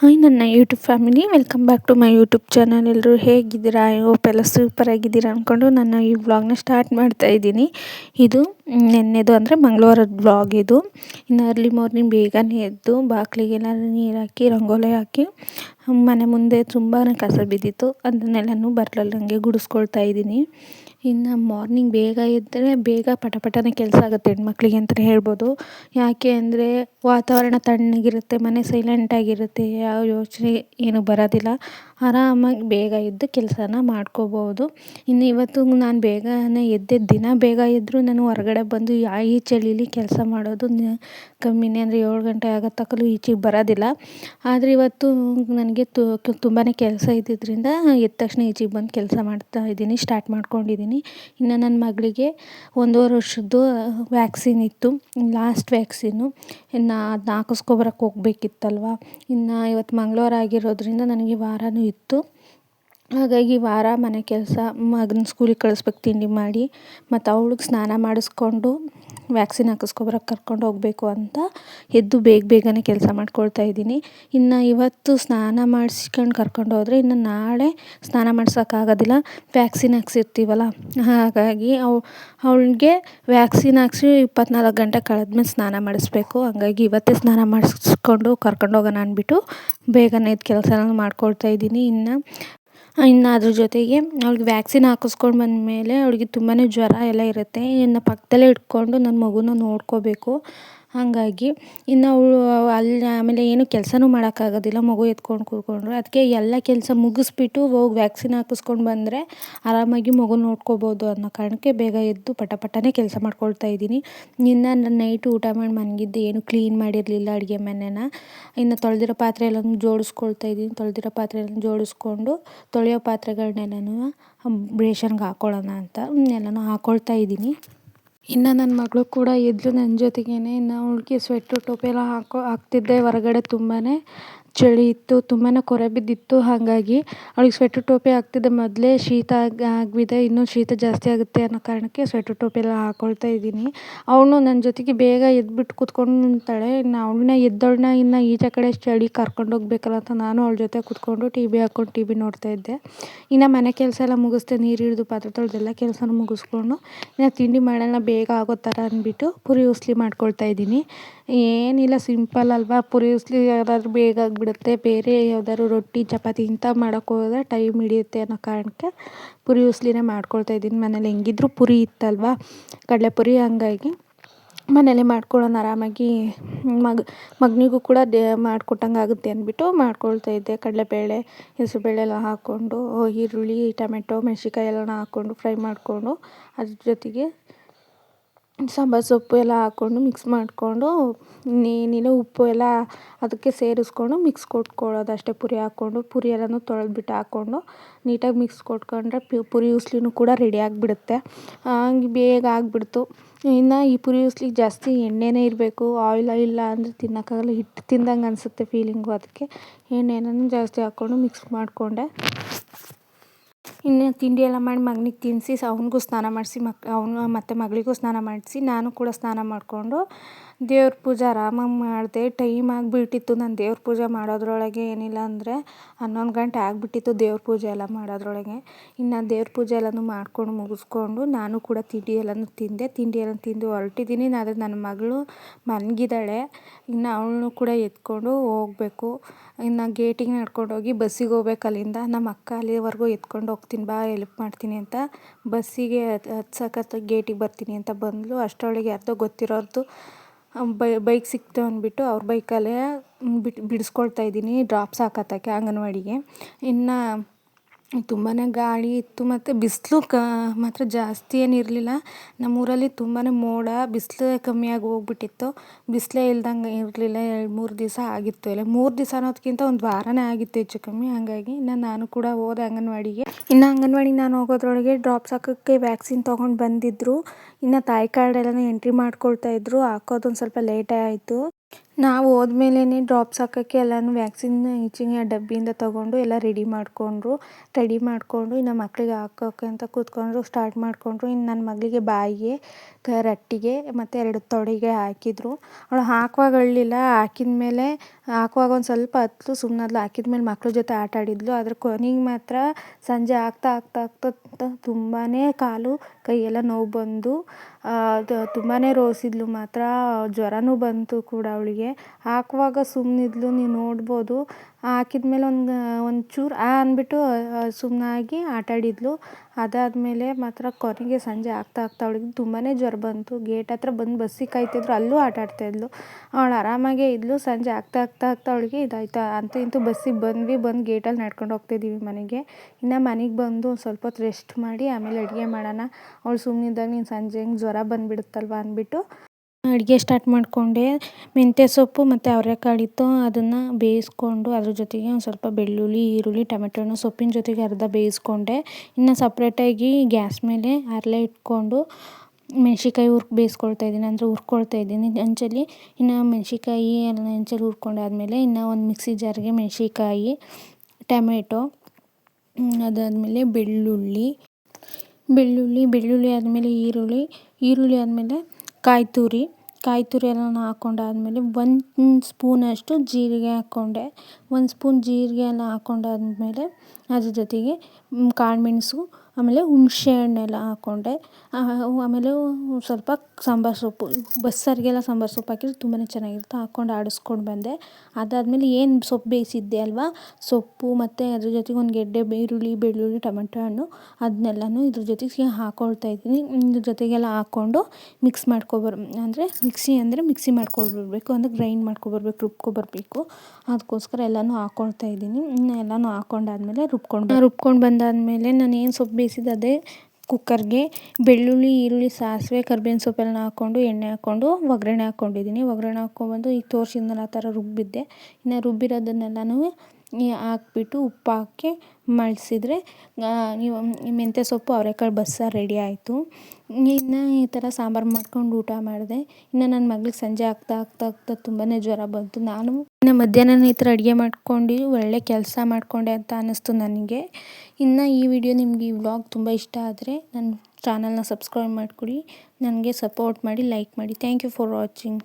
Hi, ನನ್ನ YouTube family. Welcome back to my YouTube channel. ಎಲ್ಲರೂ ಹೇಗಿದ್ದೀರಾ? ಎಲ್ಲ ಸೂಪರ್ ಆಗಿದ್ದೀರಾ ಅಂದ್ಕೊಂಡು ನಾನು ಈ ವ್ಲಾಗ್ನ ಸ್ಟಾರ್ಟ್ ಮಾಡ್ತಾ ಇದ್ದೀನಿ. ಇದು ನೆನ್ನೆದು ಅಂದರೆ ಮಂಗಳವಾರದ ವ್ಲಾಗ್ ಇದು. ಇನ್ನು ಅರ್ಲಿ ಮಾರ್ನಿಂಗ್ ಬೇಗನೆ ಎದ್ದು ಬಾಗಿಲಿಗೆಲ್ಲ ನೀರು ಹಾಕಿ, ರಂಗೋಲಿ ಹಾಕಿ, ಮನೆ ಮುಂದೆ ತುಂಬಾ ಕಸ ಬಿದ್ದಿತ್ತು. ಅದನ್ನೆಲ್ಲನೂ ಬರ್ಲಲ್ಲಂಗೆ ಗುಡಿಸ್ಕೊಳ್ತಾ ಇದ್ದೀನಿ. ಇನ್ನು ಮಾರ್ನಿಂಗ್ ಬೇಗ ಎದ್ದರೆ ಬೇಗ ಪಟ ಪಟನೆ ಕೆಲಸ ಆಗುತ್ತೆ ಹೆಣ್ಮಕ್ಳಿಗೆ ಅಂತಲೇ ಹೇಳ್ಬೋದು. ಯಾಕೆ ಅಂದರೆ ವಾತಾವರಣ ತಣ್ಣಗಿರುತ್ತೆ, ಮನೆ ಸೈಲೆಂಟಾಗಿರುತ್ತೆ ಯಾವ ಯೋಚನೆ ಏನೂ ಬರೋದಿಲ್ಲ. ಆರಾಮಾಗಿ ಬೇಗ ಎದ್ದು ಕೆಲಸನ ಮಾಡ್ಕೋಬೋದು. ಇನ್ನು ಇವತ್ತು ನಾನು ಬೇಗನೆ ಎದ್ದೆ, ದಿನ ಬೇಗ ಎದ್ದರೂ ನಾನು ಹೊರಗಡೆ ಬಂದು ಈ ಚಳಿಲಿ ಕೆಲಸ ಮಾಡೋದು ಕಮ್ಮಿನೇ ಅಂದರೆ ಏಳು ಗಂಟೆ ಆಗೋ ಈಚೆಗೆ ಬರೋದಿಲ್ಲ. ಆದರೆ ಇವತ್ತು ನನಗೆ ತುಂಬಾ ಕೆಲಸ ಇದ್ದಿದ್ದರಿಂದ ಎದ್ದ ತಕ್ಷಣ ಈಚೆಗೆ ಬಂದು ಕೆಲಸ ಮಾಡ್ತಾ ಇದ್ದೀನಿ, ಸ್ಟಾರ್ಟ್ ಮಾಡ್ಕೊಂಡಿದ್ದೀನಿ. ಇನ್ನು ನನ್ನ ಮಗಳಿಗೆ ಒಂದೂವರೆ ವರ್ಷದ್ದು ವ್ಯಾಕ್ಸಿನ್ ಇತ್ತು, ಲಾಸ್ಟ್ ವ್ಯಾಕ್ಸಿನ್ನು. ಇನ್ನು ಅದನ್ನ ಹಾಕಿಸ್ಕೊಬರಕ್ಕೆ ಹೋಗ್ಬೇಕಿತ್ತಲ್ವ. ಇನ್ನು ಇವತ್ತು ಮಂಗಳವಾರ ಆಗಿರೋದ್ರಿಂದ ನನಗೆ ವಾರವೂ ಇತ್ತು ಹಾಗಾಗಿ ವಾರ ಮನೆ ಕೆಲಸ, ಮಗನ ಸ್ಕೂಲಿಗೆ ಕಳಿಸ್ಬೇಕು ತಿಂಡಿ ಮಾಡಿ, ಮತ್ತು ಅವ್ಳಿಗೆ ಸ್ನಾನ ಮಾಡಿಸ್ಕೊಂಡು ವ್ಯಾಕ್ಸಿನ್ ಹಾಕಿಸ್ಕೊಬರಕ್ಕೆ ಕರ್ಕೊಂಡು ಹೋಗಬೇಕು ಅಂತ ಎದ್ದು ಬೇಗ ಬೇಗನೆ ಕೆಲಸ ಮಾಡ್ಕೊಳ್ತಾ ಇದ್ದೀನಿ. ಇನ್ನು ಇವತ್ತು ಸ್ನಾನ ಮಾಡಿಸ್ಕೊಂಡು ಕರ್ಕೊಂಡು ಹೋದರೆ ಇನ್ನು ನಾಳೆ ಸ್ನಾನ ಮಾಡ್ಸೋಕ್ಕಾಗೋದಿಲ್ಲ ವ್ಯಾಕ್ಸಿನ್ ಹಾಕ್ಸಿರ್ತೀವಲ್ಲ. ಹಾಗಾಗಿ ಅವ, ಅವಳಿಗೆ ವ್ಯಾಕ್ಸಿನ್ ಹಾಕ್ಸಿ ಇಪ್ಪತ್ನಾಲ್ಕು ಗಂಟೆ ಕಳೆದ್ಮೇಲೆ ಸ್ನಾನ ಮಾಡಿಸ್ಬೇಕು. ಹಾಗಾಗಿ ಇವತ್ತೇ ಸ್ನಾನ ಮಾಡಿಸ್ಕೊಂಡು ಕರ್ಕೊಂಡು ಹೋಗೋಣ ಅಂದ್ಬಿಟ್ಟು ಬೇಗನೆ ಇದು ಕೆಲಸನ ಮಾಡ್ಕೊಳ್ತಾ ಇದ್ದೀನಿ. ಇನ್ನು ಇನ್ನು ಅದ್ರ ಜೊತೆಗೆ ಅವ್ಳಿಗೆ ವ್ಯಾಕ್ಸಿನ್ ಹಾಕಿಸ್ಕೊಂಡು ಬಂದಮೇಲೆ ಅವಳಿಗೆ ತುಂಬಾ ಜ್ವರ ಎಲ್ಲ ಇರುತ್ತೆ. ಇನ್ನು ಪಕ್ಕದಲ್ಲೇ ಇಟ್ಕೊಂಡು ನನ್ನ ಮಗುನ ನೋಡ್ಕೋಬೇಕು. ಹಾಗಾಗಿ ಇನ್ನು ಅವಳು ಅಲ್ಲಿ ಆಮೇಲೆ ಏನು ಕೆಲಸನೂ ಮಾಡೋಕ್ಕಾಗೋದಿಲ್ಲ, ಮಗು ಎತ್ಕೊಂಡು ಕೂತ್ಕೊಂಡ್ರೆ. ಅದಕ್ಕೆ ಎಲ್ಲ ಕೆಲಸ ಮುಗಿಸ್ಬಿಟ್ಟು ಹೋಗಿ ವ್ಯಾಕ್ಸಿನ್ ಹಾಕಿಸ್ಕೊಂಡು ಬಂದರೆ ಆರಾಮಾಗಿ ಮಗು ನೋಡ್ಕೋಬೋದು ಅನ್ನೋ ಕಾರಣಕ್ಕೆ ಬೇಗ ಎದ್ದು ಪಟ ಪಟನೇ ಕೆಲಸ ಮಾಡ್ಕೊಳ್ತಾ ಇದ್ದೀನಿ. ಇನ್ನು ನಾನು ನೈಟ್ ಊಟ ಮಾಡಿ ಮನಗಿದ್ದೆ ಏನು ಕ್ಲೀನ್ ಮಾಡಿರಲಿಲ್ಲ ಅಡುಗೆ ಮನೆನ. ಇನ್ನು ತೊಳೆದಿರೋ ಪಾತ್ರೆ ಎಲ್ಲನೂ ಜೋಡಿಸ್ಕೊಳ್ತಾ ಇದ್ದೀನಿ. ತೊಳೆದಿರೋ ಪಾತ್ರೆ ಎಲ್ಲ ಜೋಡಿಸ್ಕೊಂಡು ತೊಳೆಯೋ ಪಾತ್ರೆಗಳನ್ನೆಲ್ಲನೂ ಬ್ರೇಷನ್ಗೆ ಹಾಕ್ಕೊಳ್ಳೋಣ ಅಂತ ಎಲ್ಲನೂ ಹಾಕ್ಕೊಳ್ತಾ ಇದ್ದೀನಿ. ಇನ್ನು ನನ್ನ ಮಗಳು ಕೂಡ ಇದ್ಲು ನನ್ನ ಜೊತೆಗೇನೆ. ಇನ್ನು ಅವಳಿಗೆ ಸ್ವೆಟ್ರು ಟೋಪಿ ಎಲ್ಲ ಹಾಕೋ, ಹಾಕ್ತಿದ್ದೆ ಹೊರಗಡೆ ತುಂಬಾ ಚಳಿ ಇತ್ತು ತುಂಬಾ ಕೊರೆ ಬಿದ್ದಿತ್ತು. ಹಾಗಾಗಿ ಅವಳಿಗೆ ಸ್ವೆಟರ್ ಟೋಪಿ ಹಾಕ್ತಿದ್ದೆ ಮೊದಲೇ ಶೀತ ಆಗಿ ಆಗಿದೆ ಇನ್ನೂ ಶೀತ ಜಾಸ್ತಿ ಆಗುತ್ತೆ ಅನ್ನೋ ಕಾರಣಕ್ಕೆ ಸ್ವೆಟರ್ ಟೋಪಿ ಎಲ್ಲ ಹಾಕ್ಕೊಳ್ತಾ ಇದ್ದೀನಿ. ಅವಳು ನನ್ನ ಜೊತೆಗೆ ಬೇಗ ಎದ್ಬಿಟ್ಟು ನಿಂತಾಳೆ ಇನ್ನು ಅವಳನ್ನ ಎದ್ದವಳನ್ನ ಇನ್ನು ಈಚೆ ಕಡೆ ಚಳಿ ಕರ್ಕೊಂಡು ಹೋಗ್ಬೇಕಲ್ಲ ಅಂತ ನಾನು ಅವಳ ಜೊತೆ ಕೂತ್ಕೊಂಡು ಟಿ ವಿ ಹಾಕ್ಕೊಂಡು ಟಿ ವಿ ನೋಡ್ತಾ ಇದ್ದೆ. ಇನ್ನು ಮನೆ ಕೆಲಸ ಎಲ್ಲ ಮುಗಿಸ್ದೆ, ನೀರು ಹಿಡಿದು ಪಾತ್ರೆ ತೊಳೆದೆಲ್ಲ ಕೆಲಸನೂ ಮುಗಿಸ್ಕೊಂಡು, ಇನ್ನು ತಿಂಡಿ ಮಾಡೋಣ ಬೇಗ ಆಗೋ ಥರ ಅಂದ್ಬಿಟ್ಟು ಪುರಿ ಉಸ್ಲಿ ಮಾಡ್ಕೊಳ್ತಾ ಇದ್ದೀನಿ. ಏನಿಲ್ಲ ಸಿಂಪಲ್ ಅಲ್ವಾ? ಪುರಿ ಉಸ್ಲಿ ಯಾವ್ದಾದ್ರು ಬೇಗ ಆಗಿಬಿಡುತ್ತೆ. ಬೇರೆ ಯಾವ್ದಾದ್ರು ರೊಟ್ಟಿ, ಚಪಾತಿ ಇಂಥ ಮಾಡೋಕ್ಕೆ ಹೋದರೆ ಟೈಮ್ ಹಿಡಿಯುತ್ತೆ ಅನ್ನೋ ಕಾರಣಕ್ಕೆ ಪುರಿ ಉಸ್ಲಿನೇ ಮಾಡ್ಕೊಳ್ತಾ ಇದ್ದೀನಿ. ಮನೇಲಿ ಹೆಂಗಿದ್ರು ಪುರಿ ಇತ್ತಲ್ವಾ? ಕಡಲೆ ಪುರಿ ಹಂಗಾಗಿ ಮನೇಲೆ ಮಾಡ್ಕೊಳ್ಳೋಣ ಆರಾಮಾಗಿ. ಮಗ, ಮಗನಿಗೂ ಕೂಡ ದೇ, ಮಾಡಿಕೊಟ್ಟಂಗೆ ಆಗುತ್ತೆ ಅಂದ್ಬಿಟ್ಟು ಮಾಡ್ಕೊಳ್ತಾ ಇದ್ದೆ. ಕಡಲೆಬೇಳೆ, ಹೆಸರುಬೇಳೆ ಎಲ್ಲ ಹಾಕ್ಕೊಂಡು, ಈರುಳ್ಳಿ, ಟೊಮೆಟೊ, ಮೆಣಸಿನ್ಕಾಯಿ ಎಲ್ಲನೂ ಹಾಕ್ಕೊಂಡು, ಫ್ರೈ ಮಾಡಿಕೊಂಡು ಅದ್ರ ಜೊತೆಗೆ ಸಾಂಬಾರು ಸೊಪ್ಪು ಎಲ್ಲ ಹಾಕ್ಕೊಂಡು ಮಿಕ್ಸ್ ಮಾಡಿಕೊಂಡು ಇನ್ನೇನಿಲ್ಲ ಉಪ್ಪು ಎಲ್ಲ ಅದಕ್ಕೆ ಸೇರಿಸ್ಕೊಂಡು ಮಿಕ್ಸ್ ಕೊಟ್ಕೊಳ್ಳೋದು ಅಷ್ಟೇ. ಪುರಿ ಹಾಕ್ಕೊಂಡು, ಪುರಿ ಎಲ್ಲನೂ ತೊಳೆದ್ಬಿಟ್ಟು ಹಾಕ್ಕೊಂಡು ನೀಟಾಗಿ ಮಿಕ್ಸ್ ಕೊಟ್ಕೊಂಡ್ರೆ ಪುರಿ ಉಸ್ಲಿನೂ ಕೂಡ ರೆಡಿ ಆಗಿಬಿಡುತ್ತೆ. ಹಂಗೆ ಬೇಗ ಆಗಿಬಿಡ್ತು. ಇನ್ನು ಈ ಪುರಿ ಉಸ್ಲಿಗೆ ಜಾಸ್ತಿ ಎಣ್ಣೆನೇ ಇರಬೇಕು. ಆಯಿಲ್ ಇಲ್ಲ ಅಂದರೆ ತಿನ್ನೋಕ್ಕಾಗಲ್ಲ. ಹಿಟ್ಟು ತಿಂದಂಗೆ ಅನಿಸುತ್ತೆ ಫೀಲಿಂಗು ಅದಕ್ಕೆ ಎಣ್ಣೆನೂ ಜಾಸ್ತಿ ಹಾಕ್ಕೊಂಡು ಮಿಕ್ಸ್ ಮಾಡಿಕೊಂಡೆ. ಇನ್ನು ತಿಂಡಿ ಎಲ್ಲ ಮಾಡಿ ಮಗನಿಗೆ ತಿನ್ನಿಸಿ ಅವನಿಗೂ ಸ್ನಾನ ಮಾಡಿಸಿ ಮಕ್ ಅವನು ಮತ್ತು ಮಗಳಿಗೂ ಸ್ನಾನ ಮಾಡಿಸಿ ನಾನು ಕೂಡ ಸ್ನಾನ ಮಾಡಿಕೊಂಡು ದೇವ್ರ ಪೂಜೆ ಆರಾಮಾಗಿ ಮಾಡಿದೆ ಟೈಮ್ ಆಗಿಬಿಟ್ಟಿತ್ತು. ನಾನು ದೇವ್ರ ಪೂಜೆ ಮಾಡೋದ್ರೊಳಗೆ ಏನಿಲ್ಲ ಅಂದರೆ ಹನ್ನೊಂದು ಗಂಟೆ ಆಗಿಬಿಟ್ಟಿತ್ತು ದೇವ್ರ ಪೂಜೆ ಎಲ್ಲ ಮಾಡೋದ್ರೊಳಗೆ. ಇನ್ನು ದೇವ್ರ ಪೂಜೆ ಎಲ್ಲನೂ ಮಾಡ್ಕೊಂಡು ಮುಗಿಸ್ಕೊಂಡು ನಾನು ಕೂಡ ತಿಂಡಿ ಎಲ್ಲನೂ ತಿಂದೆ. ತಿಂಡಿ ಎಲ್ಲ ತಿಂದು ಹೊರಟಿದ್ದೀನಿ. ಆದರೆ ನನ್ನ ಮಗಳು ಮಲಗಿದ್ದಾಳೆ ಇನ್ನು ಅವಳನ್ನು ಕೂಡ ಎತ್ಕೊಂಡು ಹೋಗಬೇಕು. ಇನ್ನು ಗೇಟಿಗೆ ನಡ್ಕೊಂಡು ಹೋಗಿ ಬಸ್ಸಿಗೆ ಹೋಗ್ಬೇಕು. ಅಲ್ಲಿಂದ ನಮ್ಮ ಅಕ್ಕ ಅಲ್ಲಿವರೆಗೂ ಎತ್ಕೊಂಡು ಹೋಗ್ತೀನಿ. ಬಾ ಎಲ್ಪ್ ಮಾಡ್ತೀನಿ ಅಂತ ಬಸ್ಸಿಗೆ ಹತ್ಸಕ್ಕೆ ಗೇಟಿಗೆ ಬರ್ತೀನಿ ಅಂತ ಬಂದಳು ಅಷ್ಟರೊಳಗೆ ಯಾರ್ದೋ ಗೊತ್ತಿರೋರ್ದು ಬೈಕ್ ಸಿಕ್ತು ಅಂದ್ಬಿಟ್ಟು ಅವ್ರ ಬೈಕಲ್ಲೇ ಬಿಡಿಸ್ಕೊಳ್ತಾ ಇದ್ದೀನಿ ಡ್ರಾಪ್ಸ್ ಹಾಕತ್ತಕ್ಕೆ ಅಂಗನವಾಡಿಗೆ. ಇನ್ನು ತುಂಬಾ ಗಾಳಿ ಇತ್ತು ಮತ್ತು ಬಿಸಿಲು ಕ ಮಾತ್ರ ಜಾಸ್ತಿ ಏನಿರಲಿಲ್ಲ ನಮ್ಮೂರಲ್ಲಿ ತುಂಬಾ ಮೋಡ, ಬಿಸಿಲು ಕಮ್ಮಿಯಾಗಿ ಹೋಗ್ಬಿಟ್ಟಿತ್ತು. ಬಿಸಿಲೇ ಇಲ್ದಂಗೆ ಇರಲಿಲ್ಲ. ಎರಡು ಮೂರು ದಿವಸ ಆಗಿತ್ತು ಇಲ್ಲ ಮೂರು ದಿವಸ ಅನ್ನೋದಕ್ಕಿಂತ ಒಂದು ವಾರನೇ ಆಗಿತ್ತು ಹೆಚ್ಚು ಕಮ್ಮಿ. ಹಾಗಾಗಿ ಇನ್ನು ನಾನು ಕೂಡ ಹೋದೆ ಅಂಗನವಾಡಿಗೆ. ಇನ್ನು ಅಂಗನವಾಡಿಗೆ ನಾನು ಹೋಗೋದ್ರೊಳಗೆ ಡ್ರಾಪ್ಸ್ ಹಾಕೋಕ್ಕೆ ವ್ಯಾಕ್ಸಿನ್ ತೊಗೊಂಡು ಬಂದಿದ್ದರು ಇನ್ನು ತಾಯಿ ಕಾರ್ಡ್ ಎಲ್ಲನೂ ಎಂಟ್ರಿ ಮಾಡ್ಕೊಳ್ತಾ ಇದ್ದರು ಹಾಕೋದೊಂದು ಸ್ವಲ್ಪ ಲೇಟೇ ಆಯಿತು. ನಾವು ಹೋದ್ಮೇಲೇ ಡ್ರಾಪ್ಸ್ ಹಾಕೋಕ್ಕೆ ಎಲ್ಲನೂ ವ್ಯಾಕ್ಸಿನ್ ಈಚಿನ ಡಬ್ಬಿಯಿಂದ ತೊಗೊಂಡು ಎಲ್ಲ ರೆಡಿ ಮಾಡಿಕೊಂಡ್ರು, ರೆಡಿ ಮಾಡಿಕೊಂಡು ಇನ್ನು ಮಕ್ಕಳಿಗೆ ಹಾಕೋಕೆ ಅಂತ ಕೂತ್ಕೊಂಡ್ರು, ಸ್ಟಾರ್ಟ್ ಮಾಡಿಕೊಂಡ್ರು. ಇನ್ನು ನನ್ನ ಮಗಳಿಗೆ ಬಾಯಿಗೆ ರಟ್ಟಿಗೆ ಮತ್ತು ಎರಡು ತೊಡೆಗೆ ಹಾಕಿದ್ರು. ಅವಳು ಹಾಕುವಾಗ ಹಾಕಿದ ಮೇಲೆ, ಹಾಕುವಾಗ ಒಂದು ಸ್ವಲ್ಪ ಹತ್ತು ಸುಮ್ಮನಾದ್ಲು ಹಾಕಿದ ಮೇಲೆ ಮಕ್ಳ ಜೊತೆ ಆಟ ಆಡಿದ್ಲು. ಅದ್ರ ಕೊನೆಗೆ ಮಾತ್ರ ಸಂಜೆ ಆಗ್ತಾ ಆಗ್ತಾ ಆಗ್ತಾ ತುಂಬಾ ಕಾಲು ಕೈಯೆಲ್ಲ ನೋವು ಬಂದು ಅದು ತುಂಬಾ ರೋಸಿದ್ಲು ಮಾತ್ರ. ಜ್ವರನೂ ಬಂತು ಕೂಡ ಅವಳಿಗೆ. ಹಾಕುವಾಗ ಸುಮ್ಮನಿದ್ಲು ನೀವು ನೋಡ್ಬೋದು. ಹಾಕಿದ ಮೇಲೆ ಒಂದು, ಒಂಚೂರು, ಆ ಅಂದ್ಬಿಟ್ಟು ಸುಮ್ಮನಾಗಿ ಆಟಾಡಿದ್ಲು ಅದಾದಮೇಲೆ ಮಾತ್ರ ಕೊನೆಗೆ ಸಂಜೆ ಆಗ್ತಾ ಆಗ್ತಾ ಅವಳಿಗೆ ತುಂಬಾ ಜ್ವರ ಬಂತು. ಗೇಟ್ ಹತ್ರ ಬಂದು ಬಸ್ಸಿಗೆ ಕಾಯ್ತಿದ್ರು, ಅಲ್ಲೂ ಆಟ ಆಡ್ತಾಯಿದ್ಲು ಅವಳು ಆರಾಮಾಗೇ ಇದ್ಲು. ಸಂಜೆ ಆಗ್ತಾ ಆಗ್ತಾ ಆಗ್ತಾ ಅವಳಿಗೆ ಇದಾಯ್ತಾ, ಅಂತ ಇಂತೂ ಬಸ್ಸಿಗೆ ಬಂದ್ವಿ, ಬಂದು ಗೇಟಲ್ಲಿ ನಡ್ಕೊಂಡು ಹೋಗ್ತಿದ್ದೀವಿ ಮನೆಗೆ. ಇನ್ನು ಮನೆಗೆ ಬಂದು ಸ್ವಲ್ಪ ಹೊತ್ತು ರೆಸ್ಟ್ ಮಾಡಿ, ಆಮೇಲೆ ಅಡುಗೆ ಮಾಡೋಣ. ಅವಳು ಸುಮ್ಮನಿದ್ದಾಗ ನೀನು ಸಂಜೆ ಹಿಂಗೆ ಜ್ವರ ಬಂದುಬಿಡುತ್ತಲ್ವ ಅಂದ್ಬಿಟ್ಟು ಅಡುಗೆ ಸ್ಟಾರ್ಟ್ ಮಾಡಿಕೊಂಡೆ. ಮೆಂತ್ಯ ಸೊಪ್ಪು ಮತ್ತು ಅವರೆಕಾಳಿತ್ತು ಅದನ್ನು ಬೇಯಿಸ್ಕೊಂಡು ಅದ್ರ ಜೊತೆಗೆ ಒಂದು ಸ್ವಲ್ಪ ಬೆಳ್ಳುಳ್ಳಿ, ಈರುಳ್ಳಿ, ಟೊಮೆಟೊ ಸೊಪ್ಪಿನ ಜೊತೆಗೆ ಅರ್ಧ ಬೇಯಿಸ್ಕೊಂಡೆ. ಇನ್ನು ಸಪ್ರೇಟಾಗಿ ಗ್ಯಾಸ್ ಮೇಲೆ ಅರಳೆ ಇಟ್ಕೊಂಡು ಮೆಣ್ಸಿನ್ಕಾಯಿ ಹುರ್ಕ್ ಬೇಯಿಸ್ಕೊಳ್ತಾ ಇದ್ದೀನಿ. ಅಂದರೆ ಹುರ್ಕೊಳ್ತಾ ಇದ್ದೀನಿ ಅಂಚಲ್ಲಿ. ಇನ್ನು ಮೆಣ್ಸಿನ್ಕಾಯಿ ಎಲ್ಲ ಹಂಚಲ್ಲಿ ಹುರ್ಕೊಂಡಾದ್ಮೇಲೆ ಇನ್ನು ಒಂದು ಮಿಕ್ಸಿ ಜಾರ್ಗೆ ಮೆಣ್ಸಿನ್ಕಾಯಿ, ಟೊಮೆಟೊ ಅದಾದಮೇಲೆ ಬೆಳ್ಳುಳ್ಳಿ. ಬೆಳ್ಳುಳ್ಳಿ ಬೆಳ್ಳುಳ್ಳಿ ಆದಮೇಲೆ ಈರುಳ್ಳಿ. ಈರುಳ್ಳಿ ಆದಮೇಲೆ ಕಾಯಿ ತುರಿ ಕಾಯಿ ತುರಿ ಎಲ್ಲನೂ ಹಾಕ್ಕೊಂಡಾದ್ಮೇಲೆ ಒಂದು ಸ್ಪೂನಷ್ಟು ಜೀರಿಗೆ ಹಾಕ್ಕೊಂಡೆ. ಒಂದು ಸ್ಪೂನ್ ಜೀರಿಗೆ ಎಲ್ಲ ಹಾಕ್ಕೊಂಡಾದ್ಮೇಲೆ ಅದ್ರ ಜೊತೆಗೆ ಕಾಳುಮೆಣ್ಸು ಆಮೇಲೆ ಹುಣಸೆ ಹಣ್ಣೆಲ್ಲ ಹಾಕ್ಕೊಂಡೆ ಆಮೇಲೆ ಸ್ವಲ್ಪ ಸಾಂಬಾರು ಸೊಪ್ಪು, ಬಸ್ಸಾರಿಗೆಲ್ಲ ಸಾಂಬಾರು ಸೊಪ್ಪು ಹಾಕಿದ್ರೆ ತುಂಬಾ ಚೆನ್ನಾಗಿರುತ್ತೆ. ಹಾಕ್ಕೊಂಡು ಆಡಿಸ್ಕೊಂಡು ಬಂದೆ. ಅದಾದಮೇಲೆ ಏನು ಸೊಪ್ಪು ಬೇಯಿಸಿದ್ದೆ ಅಲ್ವಾ? ಸೊಪ್ಪು ಮತ್ತು ಅದ್ರ ಜೊತೆಗೆ ಒಂದು ಗೆಡ್ಡೆ, ಈರುಳ್ಳಿ, ಬೆಳ್ಳುಳ್ಳಿ, ಟೊಮೆಟೊ ಹಣ್ಣು ಅದನ್ನೆಲ್ಲನೂ ಇದ್ರ ಜೊತೆಗೆ ಹಾಕ್ಕೊಳ್ತಾ ಇದ್ದೀನಿ. ಇದ್ರ ಜೊತೆಗೆಲ್ಲ ಹಾಕ್ಕೊಂಡು ಮಿಕ್ಸ್ ಮಾಡ್ಕೊಬರ್, ಅಂದರೆ ಮಿಕ್ಸಿ ಅಂದರೆ ಮಿಕ್ಸಿ ಮಾಡ್ಕೊಬರ್ಬೇಕು, ಅಂದರೆ ಗ್ರೈಂಡ್ ಮಾಡ್ಕೊಬರ್ಬೇಕು, ರುಬ್ಕೊಬರ್ಬೇಕು. ಅದಕ್ಕೋಸ್ಕರ ಎಲ್ಲನೂ ಹಾಕ್ಕೊಳ್ತಾ ಇದ್ದೀನಿ. ಎಲ್ಲನೂ ಹಾಕ್ಕೊಂಡಾದ್ಮೇಲೆ ರುಬ್ಕೊಂಡು ರುಬ್ಕೊಂಡು ಬಂದಾದಮೇಲೆ ನಾನು ಏನು ಸೊಪ್ಪು ಬೇಯಿಸಿದ್ದೆ ಅದೇ ಕುಕ್ಕರ್ಗೆ ಬೆಳ್ಳುಳ್ಳಿ, ಈರುಳ್ಳಿ, ಸಾಸಿವೆ, ಕರ್ಬೇವಿನ ಸೊಪ್ಪೆಲ್ಲ ಹಾಕ್ಕೊಂಡು, ಎಣ್ಣೆ ಹಾಕ್ಕೊಂಡು, ಒಗ್ಗರಣೆ ಹಾಕ್ಕೊಂಡಿದ್ದೀನಿ. ಒಗ್ಗರಣೆ ಹಾಕ್ಕೊಂಡ್ಬಂದು ಈಗ ತೋರಿಸಿದ್ನಲ್ಲ ಆ ಥರ ರುಬ್ಬಿದ್ದೆ. ಇನ್ನು ರುಬ್ಬಿರೋದನ್ನೆಲ್ಲನೂ ಹಾಕ್ಬಿಟ್ಟು ಉಪ್ಪು ಹಾಕಿ ಮಳ್ಸಿದ್ರೆ ನೀವು ಮೆಂತ್ಯ ಸೊಪ್ಪು ಅವರೆಕಾಳು ಬಸ್ಸಾರು ರೆಡಿ ಆಯಿತು. ಇನ್ನು ಈ ಥರ ಸಾಂಬಾರು ಮಾಡ್ಕೊಂಡು ಊಟ ಮಾಡಿದೆ. ಇನ್ನು ನನ್ನ ಮಗಳಿಗೆ ಸಂಜೆ ಆಗ್ತಾ ಆಗ್ತಾ ಆಗ್ತಾ ತುಂಬಾ ಜ್ವರ ಬಂತು. ನಾನು ಇನ್ನು ಮಧ್ಯಾಹ್ನ ಈ ಥರ ಅಡುಗೆ ಮಾಡ್ಕೊಂಡು ಒಳ್ಳೆ ಕೆಲಸ ಮಾಡಿಕೊಂಡೆ ಅಂತ ಅನ್ನಿಸ್ತು ನನಗೆ. ಇನ್ನು ಈ ವಿಡಿಯೋ ನಿಮಗೆ ಈ ವ್ಲಾಗ್ ತುಂಬ ಇಷ್ಟ ಆದರೆ ನನ್ನ ಚಾನಲ್ನ ಸಬ್ಸ್ಕ್ರೈಬ್ ಮಾಡಿಕೊಡಿ. ನನಗೆ ಸಪೋರ್ಟ್ ಮಾಡಿ, ಲೈಕ್ ಮಾಡಿ. Thank you for watching.